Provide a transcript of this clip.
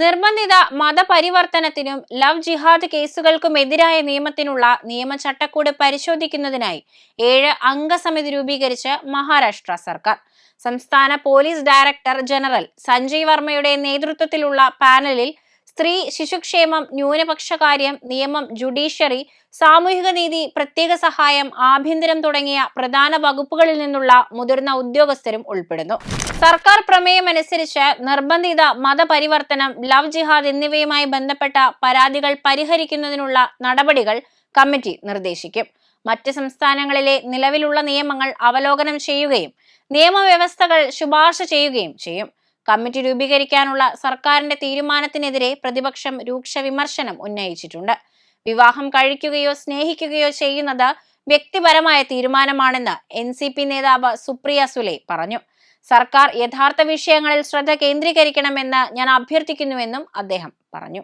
നിർബന്ധിത മതപരിവർത്തനത്തിനും ലവ് ജിഹാദ് കേസുകൾക്കുമെതിരായ നിയമത്തിനുള്ള നിയമചട്ടക്കൂട് പരിശോധിക്കുന്നതിനായി ഏഴ് അംഗസമിതി രൂപീകരിച്ച് മഹാരാഷ്ട്ര സർക്കാർ. സംസ്ഥാന പോലീസ് ഡയറക്ടർ ജനറൽ സഞ്ജയ് വർമ്മയുടെ നേതൃത്വത്തിലുള്ള പാനലിൽ സ്ത്രീ ശിശുക്ഷേമം ന്യൂനപക്ഷകാര്യം നിയമം ജുഡീഷ്യറി സാമൂഹിക നീതി പ്രത്യേക സഹായം ആഭ്യന്തരം തുടങ്ങിയ പ്രധാന വകുപ്പുകളിൽ നിന്നുള്ള മുതിർന്ന ഉദ്യോഗസ്ഥരും ഉൾപ്പെടുന്നു. സർക്കാർ പ്രമേയം അനുസരിച്ച് നിർബന്ധിത മതപരിവർത്തനം ലവ് ജിഹാദ് എന്നിവയുമായി ബന്ധപ്പെട്ട പരാതികൾ പരിഹരിക്കുന്നതിനുള്ള നടപടികൾ കമ്മിറ്റി നിർദ്ദേശിക്കും. മറ്റ് സംസ്ഥാനങ്ങളിലെ നിലവിലുള്ള നിയമങ്ങൾ അവലോകനം ചെയ്യുകയും നിയമവ്യവസ്ഥകൾ ശുപാർശ ചെയ്യുകയും ചെയ്യും. കമ്മിറ്റി രൂപീകരിക്കാനുള്ള സർക്കാരിന്റെ തീരുമാനത്തിനെതിരെ പ്രതിപക്ഷം രൂക്ഷ വിമർശനം ഉന്നയിച്ചിട്ടുണ്ട്. വിവാഹം കഴിക്കുകയോ സ്നേഹിക്കുകയോ ചെയ്യുന്നത് വ്യക്തിപരമായ തീരുമാനമാണെന്ന് എൻ സി പി നേതാവ് സുപ്രിയ സുലെ പറഞ്ഞു. സർക്കാർ യഥാർത്ഥ വിഷയങ്ങളിൽ ശ്രദ്ധ കേന്ദ്രീകരിക്കണമെന്ന് ഞാൻ അഭ്യർത്ഥിക്കുന്നുവെന്നും അദ്ദേഹം പറഞ്ഞു.